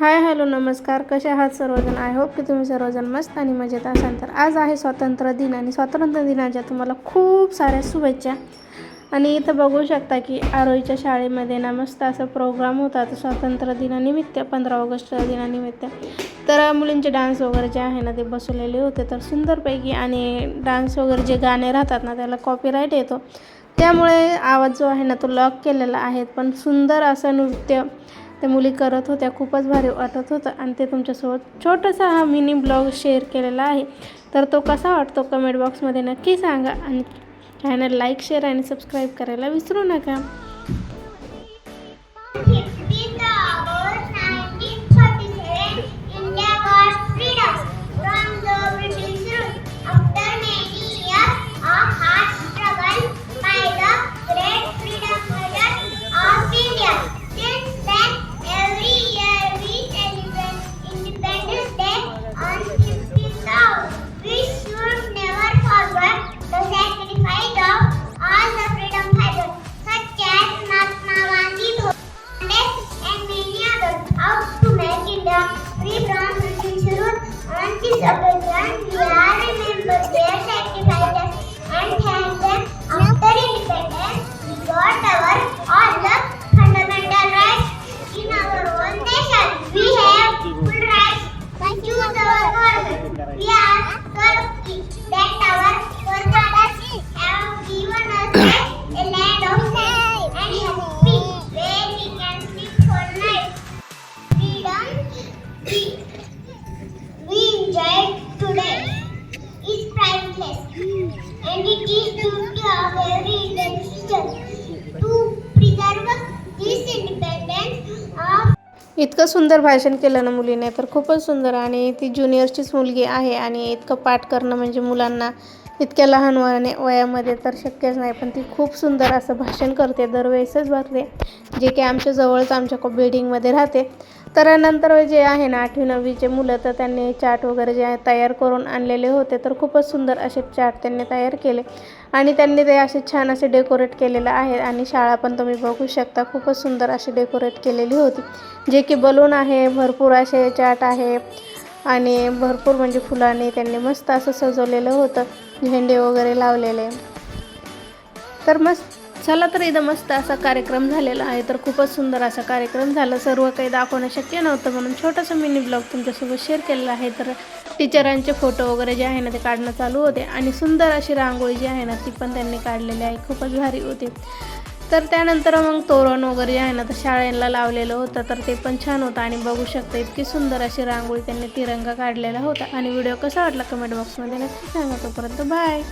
Hi hello नमस्कार. कसे आहात सर्वजण? आय होप की तुम्ही सर्वजण मस्त आणि मजेत असाल. तर आज आहे स्वातंत्र्य दिन आणि स्वातंत्र्य दिनाच्या तुम्हाला खूप साऱ्या शुभेच्छा. आणि इथं बघू शकता की आरोईच्या शाळेमध्ये ना मस्त असं प्रोग्राम होता. तर स्वातंत्र्य दिनानिमित्त पंधरा ऑगस्ट दिनानिमित्त. तर मुलींचे डान्स वगैरे जे आहे ना ते बसवलेले होते. तर सुंदरपैकी आणि डान्स वगैरे जे गाणे राहतात ना त्याला कॉपीराईट येतो. त्यामुळे आवाज जो आहे ना तो लॉक केलेला आहे. पण सुंदर असं नृत्य त्या मुली करत होत्या खूपच भारी वाटत होतं. आणि ते तुमच्यासोबत छोटासा हा मिनी ब्लॉग शेअर केलेला आहे. तर तो कसा वाटतो कमेंट बॉक्समध्ये नक्की सांगा. आणि चॅनल लाईक शेअर आणि सबस्क्राईब करायला विसरू नका. Rule. On this occasion, we all remember their sacrifices and thank them. After independence, we got our all the fundamental rights in our own nation. We have full rights to choose our government. We are so lucky that our forefathers have given us a land of safe and happy where we can sleep for night. Freedom इतकं सुंदर भाषण केलं ना मुलीने तर खूपच सुंदर. आणि ती ज्युनियरचीच मुलगी आहे आणि इतकं पाठ करणं म्हणजे मुलांना इतक्या लहान वयाने वयामध्ये तर शक्यच नाही पण ती खूप सुंदर असं भाषण करते दरवेळेसच भरते जे की आमच्या जवळच आमच्या को बिल्डिंगमध्ये राहते. तर नंतर जे आहे ना आठवी नववीचे मुलं तर त्यांनी चाट वगैरे जे आहे तयार करून आणलेले होते. तर खूपच सुंदर असे चाट त्यांनी तयार केले. आणि त्यांनी ते असे छान असे डेकोरेट केलेलं आहे आणि शाळा पण तुम्ही बघू शकता खूपच सुंदर अशी डेकोरेट केलेली होती. जे की बलून आहे भरपूर असे चाट आहे. आणि भरपूर म्हणजे फुलांनी त्यांनी मस्त असं सजवलेलं होतं. झेंडे वगैरे लावलेले. तर मस्त चला तर इथं मस्त असा कार्यक्रम झालेला आहे. तर खूपच सुंदर असा कार्यक्रम झाला. सर्व काही दाखवणं शक्य नव्हतं म्हणून छोटासा मिनी ब्लॉग तुमच्यासोबत शेअर केलेला आहे. तर टीचरांचे फोटो वगैरे जे आहे ना ते काढणं चालू होते. आणि सुंदर अशी रांगोळी जी आहे ना ती पण त्यांनी काढलेली आहे. खूपच भारी होती. तर त्यानंतर मग तोरण वगैरे जे आहे ना तर शाळेला लावलेलं होतं. तर ते पण छान होतं. आणि बघू शकता इतकी सुंदर अशी रांगोळी त्यांनी तिरंगा काढलेला होता. आणि व्हिडिओ कसा वाटला कमेंट बॉक्समध्ये नक्की सांगा. तोपर्यंत बाय